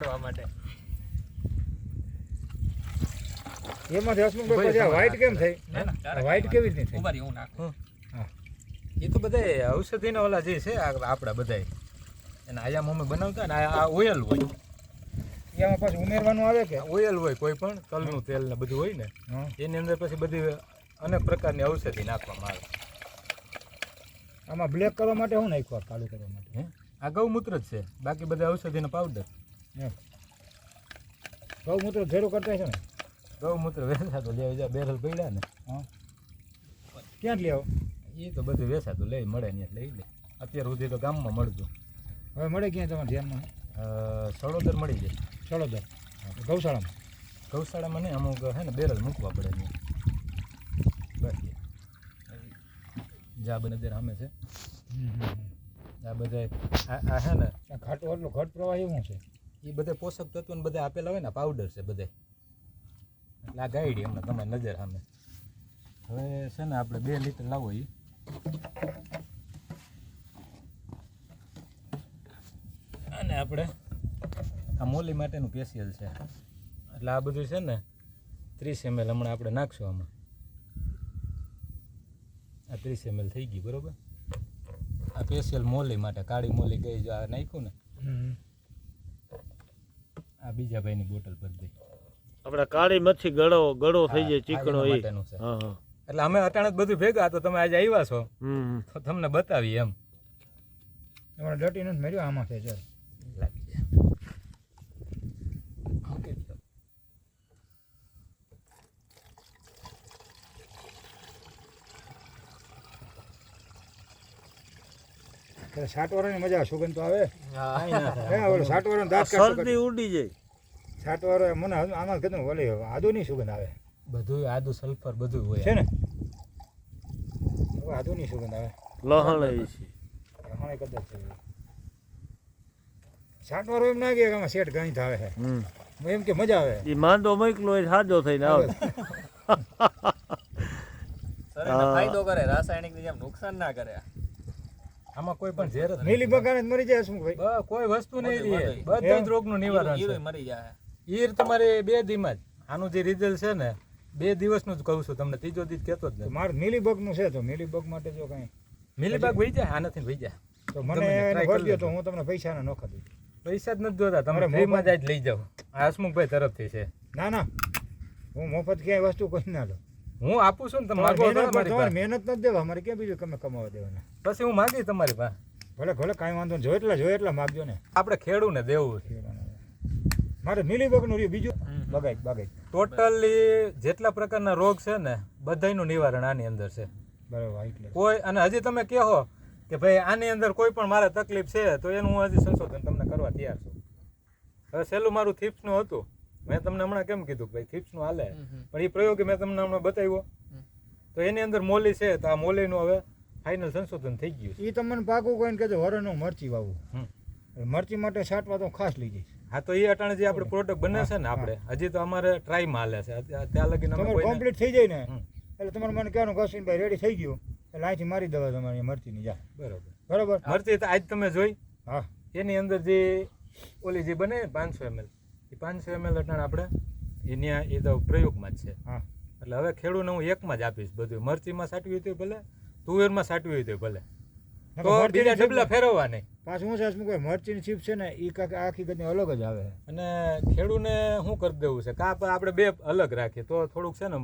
કરવા માટે. એમાંથી હસમુખભાઈ પછી વ્હાઈટ કેમ થઈ? ના, ના, કેવી રીતે થઈ? ઉભારી હું નાખું. એ તો બધા ઔષધિના ઓલા જે છે આ આપણા બધા એના આયા મમ્મી બનાવતા ને આ ઓઇલ હોય. એમાં પાછું ઉમેરવાનું આવે કે? ઓઇલ હોય કોઈ પણ તલનું તેલ ને બધું હોય ને હા. એની અંદર પછી બધી અનેક પ્રકારની ઔષધિ નાખવામાં આવે. આમાં બ્લેક કરવા માટે શું નાખ્યું કાળું કરવા માટે? હે? આ ગૌમૂત્ર જ છે. બાકી બધા ઔષધિના પાવડર ગૌમૂત્ર ભેરું કરતા છે ને? ગૌમૂત્ર વેચાતો લે જા બેરલ પડ્યા ને. હા. ક્યાં લે લઈ આવો એ તો બધું વેચાતું લઈ મળે ને લઈ લે. અત્યાર સુધી તો ગામમાં મળતું હવે મળે ક્યાં તમારે ધ્યાનમાં? સળોદર મળી જાય. સળોદર? ગૌશાળામાં? ગૌશાળામાં નહીં અમુક હે ને બેરલ મૂકવા પડે ને. બાકી. જા બને સામે છે. આ બધા આ હે ને ઘાટો એટલો ઘટ પ્રવાહ એવું છે? એ બધા પોષક તત્વો બધા આપેલા હોય ને પાવડર છે બધે. એટલે આ ગાઈડ એમને તમારી નજર સામે. હવે છે ને આપણે બે લીટર લાવો એ અને આપણે આ મોલી માટેનું પેશિયલ છે. એટલે આ બધું છે ને, ત્રીસ એમએલ હમણાં આપણે નાખશું આમાં. આ ત્રીસ એમએલ થઈ ગઈ, બરોબર? આ પેશિયલ મોલી માટે, કાળી મોલી ગઈ જો આ નાખ્યું ને આ બીજા ભાઈની બોટલ ભરી દઈ. આપણે કાળી મચ્છી ગળો ગળો થઈ જાય ચીકણો એ. છે. હા હા. એટલે અમે અટાણે બધું ભેગા તો તમે આજે આવ્યા છો. તો તમને બતાવી એમ. તમારે ડટી નથી મેળ્યો આમાં છે ચાલ. સાટવાળાની મજા સુગંધ તો આવે. કાંઈ ના થાય. હે ઓલો સાટવાળાનો દાંત શરદી ઉડી જાય. સાટવાળો મને આમાં કીધું ઓલી આદુની સુગંધ આવે. બધું આદુ સલ્ફર બધું હોય છે ને? હવે આદુની સુગંધ આવે. લહણ છે. હા કદાચ છે. સાટવાળો એમ ના કે આમાં શેઠ ઘણી થાવે છે. એમ કે મજા આવે. એ માંદો મોકલો એ સાજો થઈને આવે. ફાયદો કરે રાસાયણિકની જેમ નુકસાન ના કરે. આમાં કોઈ પણ ઝેર. નીલી બગાને મરી જાય શું ભાઈ? કોઈ વસ્તુ નહીં બધું, રહે. બધું. બધા જ રોગનું નિવારણ મરી જાય. ઈર તમારે બે દીમાં જ. આનું જે રિઝલ્ટ છે ને બે દિવસનું જ કહું છું તમને ત્રીજો દિવસ કહેતો જ નથી. મારે મિલીબગનું છે તો મિલીબગ માટે જો કઈ. મિલીબગ વહી જાય? આનાથી વહી જાય. તો મને તે એને try ભરી કરી દો તો હું તમને પૈસાના નોખા દઉં. પૈસા જ નથી જોતા તમારે ફ્રીમાં જ લઈ જાઓ. આ હસમુખભાઈ તરફથી છે. ના ના. હું મફત ક્યાંય વસ્તુ કોઈ ના લઉં. હું આપું છું ને તમે તમારે મહેનત ને મારી નથી દેવા અમારે ક્યાં બીજું તમે કમાવા દેવાના. પછી હું માગી તમારી પાસે. ભલે ભલે કાંઈ વાંધો નહીં જો એટલા જો એટલા માગજો ને. આપણે ખેડૂને દેવું છે. મારે મિલીબગનું રહ્યું. બીજું? બગાઈ બગાઈ. ટોટલી જેટલા પ્રકારના રોગ છે ને બધાયનું નિવારણ આની અંદર છે. બરાબર કોઈ અને હજી તમે કહો કે ભાઈ આની અંદર કોઈ પણ મારે તકલીફ છે તો એનું હું હજી સંશોધન તમને કરવા તૈયાર છું. હવે છેલ્લું મારું થીપ્સનું હતું. મેં તમને હમણાં કેમ કીધું ભાઈ થીપ્સનું હાલે. પણ એ પ્રયોગ મેં તમને હમણાં બતાવ્યો. તો એની અંદર મોલી છે તો આ મોલીનું હવે ફાઇનલ સંશોધન થઈ ગયું એ તમને પાકું કોઈને કહેજો વરણનું મરચી વાવું. મરચી માટે છાંટવા તો ખાસ લઈ જઈશ. હા તો એ અટાણે જે આપણે પ્રોડક્ટ બને છે ને આપણે હજી તો અમારે ટ્રાયમાં હાલે છે. ત્યાં લગીને અમે તમારે કમ્પ્લીટ થઈ જાય ને? એટલે તમારે મને કહેવાનું કૌશિકભાઈ રેડી થઈ ગયું. એટલે અહીંથી મારી દવા તમારી મરચીની જા. બરોબર. બરાબર? મરચી તો આજ તમે જોઈ. હા. એની અંદર જે ઓલી જે બને પાંચસો એમએલ એ પાંચસો એમએલ અટાણે આપણે એની એ તો પ્રયોગમાં જ છે. હા. એટલે હવે ખેડૂને હું એકમાં જ આપીશ બધું. મરચીમાં સાટવી હતી ભલે તુવેરમાં સાટવી હતી ભલે. તો બીજા ડબલા ફેરવવા નહીં પાછું હું છે કોઈ મરચીની ચીપ છે ને એ કાંક આખી ગતી અલગ જ આવે. અને ખેડૂને શું કરી દેવું છે? કાપ પણ આપણે બે અલગ રાખીએ તો થોડુંક છે ને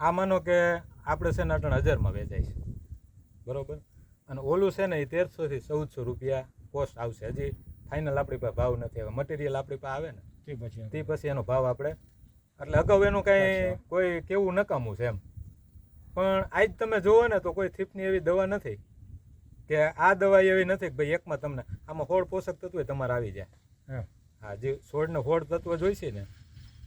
આ માનો કે આપણે છે ને અટણ હજારમાં વેચાય છે. બરોબર? અને ઓલું છે ને એ તેરસોથી ચૌદસો રૂપિયા કોસ્ટ આવશે. હજી ફાઇનલ આપણી પાસે ભાવ નથી આવે. મટીરિયલ આપણી પાસે આવે ને તે પછી તે પછી એનો ભાવ આપણે એટલે અગાઉ એનું કાંઈ કોઈ કેવું નકામું છે એમ. પણ આજ તમે જુઓ ને તો કોઈ થીપની એવી દવા નથી. કે આ દવા એવી નથી કે ભાઈ એકમાં તમને આમાં હોળ પોષક તત્વ તમારે આવી જાય. હા. હા જે છોડને હોળ તત્વ જોઈશે ને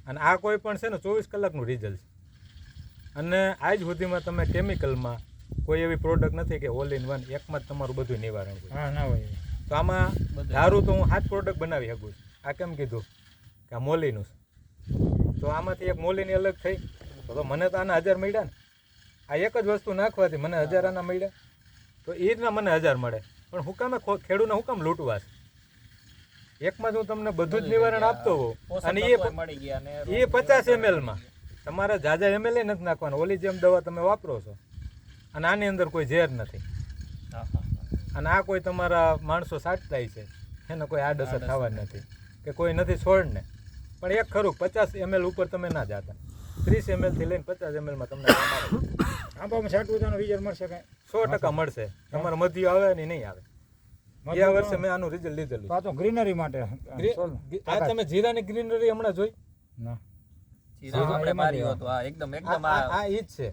અને આ કોઈ પણ છે ને ચોવીસ કલાકનું રિઝલ્ટ છે અને આજ સુધીમાં તમે કેમિકલમાં કોઈ એવી પ્રોડક્ટ નથી કે ઓલ ઇન વન એકમાં જ તમારું બધું નિવારણ હોય. હા ના હોય તો આમાં ધારું તો હું હાથ પ્રોડક્ટ બનાવી શકું છું. આ કેમ કીધું? કે આ મોલીનું છે. તો આમાંથી એક મોલીની અલગ થઈ. તો તો મને તો આના હજાર મળ્યા ને. આ એક જ વસ્તુ નાખવાથી મને હજાર આના મળ્યા. તો એ રીતના મને હજાર મળે. પણ હું કામે ખો- ખેડૂને હું કામ લૂંટવા છે? એકમાં જ હું તમને બધું જ નિવારણ આપતો હોઉં અને એ મળી ગયા એ પચાસ એમએલમાં. તમારે જાજા એમએલએ નથી નાખવાનું. ઓલી જેમ દવા તમે વાપરો છો. અને આની અંદર કોઈ ઝેર નથી. અને આ કોઈ તમારા માણસો સાટતા છે. એને કોઈ આડઅસર થવા નથી. કે કોઈ નથી છોડને. પણ એક ખરું પચાસ એમએલ ઉપર તમે ના જાતા. ત્રીસ એમએલથી લઈને પચાસ એમએલમાં તમને. આંબામાં સાઠ તો રિઝલ્ટ મળશે કાંઈ? સો ટકા મળશે. તમારે મધ્ય આવે ને નહીં આવે. ગયા વર્ષે મેં આનું રિઝલ્ટ લીધેલું. તો આ તો ગ્રીનરી માટે આ તમે જીરાની ગ્રીનરી હમણાં જોઈ? ના. જીરું આપણે માર્યું આ એકદમ આ- આ આ ઈ જ છે.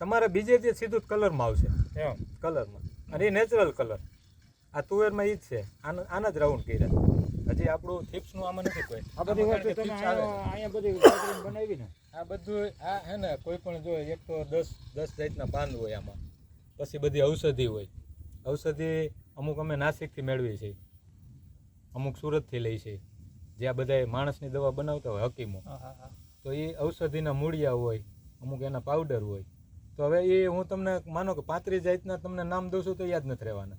તમારે બીજે જે સીધું કલરમાં આવશે. કલરમાં અને એ નેચરલ કલર આ તુવેરમાં ઈ જ છે. આના આના જ રાઉન્ડ કર્યા. હજી આપણું થીપ્સનું આમાં નથી કોઈ. આ બધી વસ્તુ તમે. અહીંયા બધી બનાવી ને. આ બધું આ હે ને કોઈ પણ જો એક તો દસ દસ જાતના પાન હોય આમાં. પછી બધી ઔષધિ હોય. ઔષધિ અમુક અમે નાસિકથી મેળવીએ છીએ અમુક સુરતથી લઈ છે. જે આ બધા માણસની દવા બનાવતા હોય હકીમો. તો એ ઔષધિના મૂળિયા હોય અમુક એના પાવડર હોય. તો હવે એ હું તમને માનો કે પાંત્રીસ જાતના તમને નામ દઉં છું તો યાદ નથી રહેવાના.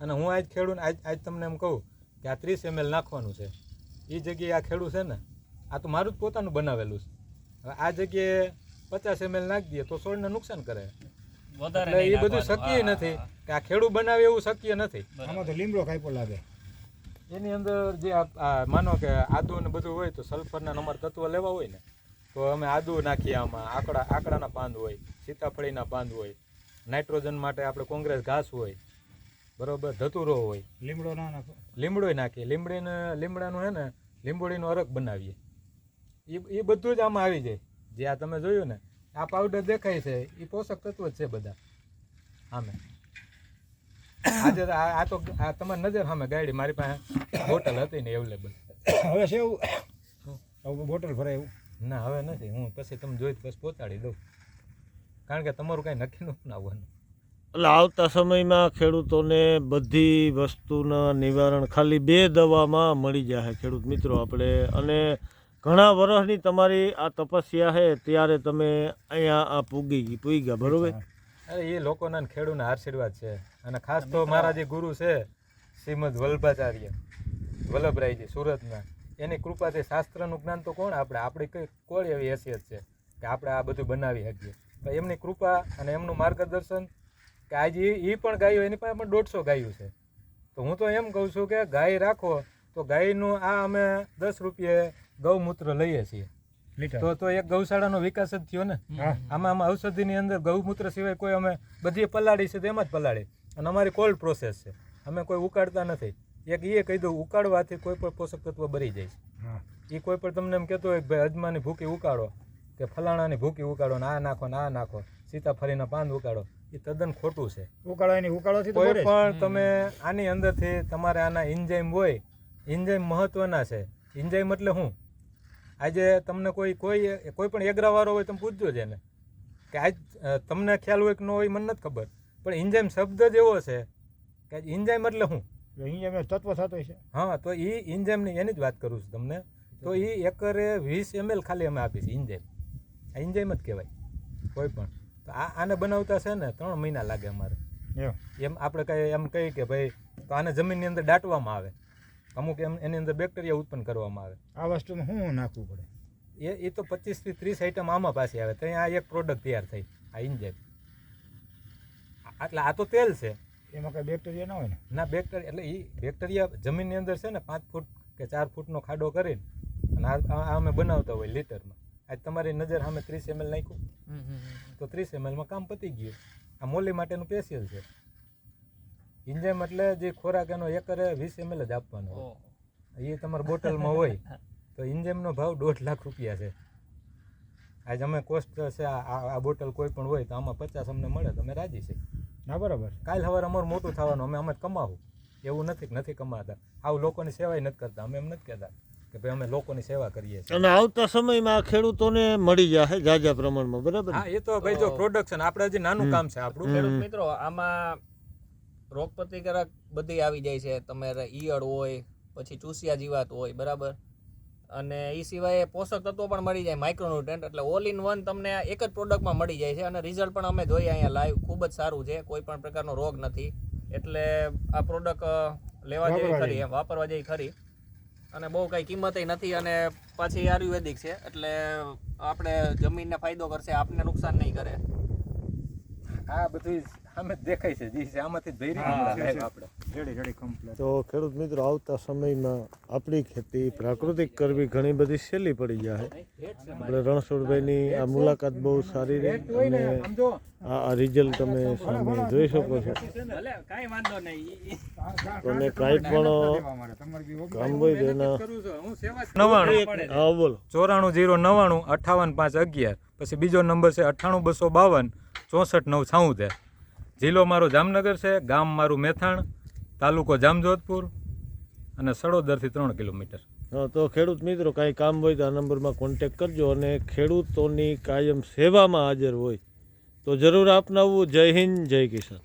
અને હું આજ ખેડૂત આજ આજ તમને એમ કહું કે આ ત્રીસ એમએલ નાખવાનું છે. એ જગ્યાએ આ ખેડૂત છે ને આ તો મારું જ પોતાનું બનાવેલું છે. હવે આ જગ્યાએ પચાસ એમએલ નાખી દઈએ તો છોડને નુકસાન કરે. વધારે એટલે એ બધું શક્ય નથી કે આ ખેડૂત બનાવે એવું શક્ય નથી. આમાં તો લીમડો કાપ્યો લાગે. એની અંદર જે આ- આ માનો કે આદુ ને બધું હોય તો સલ્ફરના નંબર તત્વ લેવા હોય ને તો અમે આદુ નાખીએ આમાં. આકડા આકડાના પાંદ હોય સીતાફળીના પાંદ હોય. નાઇટ્રોજન માટે આપણે કોંગ્રેસ ઘાસ હોય. બરોબર ધતુરો હોય. લીમડો ના નાખો. લીમડોય નાખીએ લીમડીને લીમડાનું હે ને લીંબોળીનો અરગ બનાવીએ. એ એ બધું જ આમાં આવી જાય. જે આ તમે જોયું ને આ પાવડર દેખાય છે એ પોષક તત્વ જ છે બધા. આમે આજે તો આ તો આ તમારી નજર સામે ગાડી મારી પાસે બોટલ હતી ને અવેલેબલ હવે છે એવું? હોટલ બોટલ ભરાય એવું? ના હવે નથી. હું પછી તમે જોઈ પછી પહોંચાડી દઉં. કારણ કે તમારું કાંઈ નક્કી નથી આવવાનું એટલે આવતા સમયમાં ખેડૂતોને બધી વસ્તુના નિવારણ ખાલી બે દવામાં મળી જાય ખેડૂત મિત્રો આપણે. અને ઘણા વર્ષની તમારી આ તપસ્યા છે ત્યારે તમે અહીંયા આ પૂગી પૂગ્યા બરોબર? અરે એ લોકોના ખેડૂતના આશીર્વાદ છે. અને ખાસ તો મારા જે ગુરુ છે શ્રીમદ વલ્ભાચાર્ય વલ્લભરાયજી સુરતના એની કૃપાથી શાસ્ત્રનું જ્ઞાન તો કોણ? આપણે આપણી કઈ કોણ એવી હેસિયત છે કે આપણે આ બધું બનાવી શકીએ. એમની કૃપા અને એમનું માર્ગદર્શન કે આજે એ પણ ગાયો એની પાસે પણ દોઢસો ગાયું છે. તો હું તો એમ કહું છું કે ગાય રાખો તો ગાયનું આ અમે દસ રૂપિયે ગૌમૂત્ર લઈએ છીએ. તો તો એક ગૌશાળાનો વિકાસ જ થયો ને? આમાં આમાં ઔષધિની અંદર ગૌમૂત્ર સિવાય કોઈ અમે બધી પલાળી છે તો એમાં જ પલાળી. અને અમારી કોલ્ડ પ્રોસેસ છે. અમે કોઈ ઉકાળતા નથી. એક એ કહી દઉં ઉકાળવાથી કોઈ પણ પોષક તત્વ બરી જાય છે. એ કોઈ પણ તમને એમ કહેતો હોય કે ભાઈ અજમાની ભૂકી ઉકાળો કે ફલાણાની ભૂકી ઉકાળો ને આ નાખો ને આ નાખો સીતાફળીના પાન ઉકાળો. એ તદ્દન ખોટું છે. ઉકાળવાની ઉકાળવાથી તો કોઈ પણ તમે આની અંદરથી તમારે આના ઇન્જાઇમ હોય ઇન્જાઇમ મહત્વના છે. ઇન્જાઇમ એટલે શું આજે તમને કોઈ કોઈ કોઈ પણ એગ્રાવાળો હોય તમે પૂછજો જ એને. કે આજ તમને ખ્યાલ હોય કે ન હોય મને નથી ખબર. પણ ઇન્જાઇમ શબ્દ જ એવો છે કે ઇન્જાઇમ એટલે શું ઇન્જાઇમ તત્વ થતો છે હા તો એ ઇન્જાઇમની એની જ વાત કરું છું તમને. તો એ એકરે વીસ એમએલ ખાલી અમે આપીશું ઇન્જાઇમ આ ઇન્જાઇમ જ કહેવાય. કોઈ પણ. તો આ આને બનાવતા છે ને ત્રણ મહિના લાગે અમારે. એમ એમ આપણે કઈ એમ કહીએ કે ભાઈ તો આને જમીનની અંદર દાટવામાં આવે. અમુક એમ એની અંદર બેક્ટેરિયા ઉત્પન્ન કરવામાં આવે. આ વસ્તુમાં શું નાખવું પડે? એ એ તો પચીસથી ત્રીસ આઈટમ આમાં પાસે આવે. ત્યાં આ એક પ્રોડક્ટ તૈયાર થઈ આ ઇન્જેક્ટ એટલે આ તો તેલ છે. એમાં કઈ બેક્ટેરિયા ના હોય ને? ના બેક્ટેરિયા એટલે એ બેક્ટેરિયા જમીનની અંદર છે ને પાંચ ફૂટ કે ચાર ફૂટનો ખાડો કરીને અને આ અમે બનાવતા હોય લીટરમાં. આજ તમારી નજર સામે ત્રીસ એમએલ નાખ્યું. હમ, હમ, હમ. તો ત્રીસ એમએલમાં કામ પતી ગયું. આ મોલી માટેનું સ્પેશિયલ છે. ઇન્જેમ એટલે જે ખોરાક એનો એકરે વીસ એમએલ જ આપવાનો એ તમારા બોટલમાં હોય તો ઇન્જેમનો ભાવ દોઢ લાખ રૂપિયા છે. આજ અમે કોસ્ટ છે આ આ- આ બોટલ કોઈ પણ હોય તો આમાં પચાસ અમને મળે તો અમે રાજી છે ના બરાબર. કાલ સવારે અમારું મોટું થવાનું અમે અમે કમાવું. એવું નથી નથી કમાતા. આવું લોકોની સેવાય નથી કરતા અમે એમ નથી કહેતા. કે ભાઈ અમે લોકોની સેવા કરીએ છીએ. અને આવતા સમયમાં ખેડૂતોને મળી જાય જાજા પ્રમાણમાં બરાબર હા એ તો ભાઈ જો પ્રોડક્શન આપણે હજી નાનું કામ છે આપણું. ખેડૂત મિત્રો આમાં રોગ પ્રતિકારક બધી આવી જાય છે. તમારે ઈયળ હોય પછી ચૂસિયા જીવાત હોય બરાબર? અને એ સિવાય પોષક તત્વો પણ મળી જાય માઇક્રોન્યુટ્રન્ટ એટલે ઓલ ઇન વન તમને એક જ પ્રોડક્ટમાં મળી જાય છે. અને રિઝલ્ટ પણ અમે જોઈએ અહીંયા લાઈવ ખૂબ જ સારું છે. કોઈ પણ પ્રકારનો રોગ નથી. એટલે આ પ્રોડક્ટ લેવા જેવી ખરી વાપરવા જેવી ખરી. અને બહુ કઈ કિંમતે નથી અને પાછી આયુર્વેદિક છે, એટલે આપણે જમીનને ફાયદો કરશે, આપને નુકસાન નહીં કરે. આ બધું સામે દેખાય છે જી છે આમાંથી જ ભરી હા, લાઈવ આપણે. રેડી રેડી કમ્પ્લીટ તો ખેડૂત મિત્રો આવતા સમયમાં આપણી ખેતી પ્રાકૃતિક કરવી ઘણી બધી સહેલી પડી જાય. આપણે રણછોડભાઈની આ મુલાકાત બહુ સારી રહી અને આ આ રિઝલ્ટ તમે સામે જોઈ શકો છો. તમે કાંઈ પણ તમારી કામ હોય એના કરું છું. હું સેવા નવાણું. હા બોલો. ચોરાણું જીરો નવ્વાણું અઠ્ઠાવન પાંચ અગિયાર. પછી બીજો નંબર છે અઠ્ઠાણું બસો બાવન ચોસઠ નવ છાઉતેર. જિલ્લો મારો જામનગર છે, ગામ મારું મેથાણ, તાલુકો જામજોધપુર અને સડોદરથી ત્રણ કિલોમીટર. તો ખેડૂત મિત્રો, કાંઈ કામ હોય તો આ નંબરમાં કોન્ટેક કરજો અને ખેડૂતોની કાયમ સેવામાં હાજર હોય તો જરૂર અપનાવવું જય હિન્દ, જય કિસાન.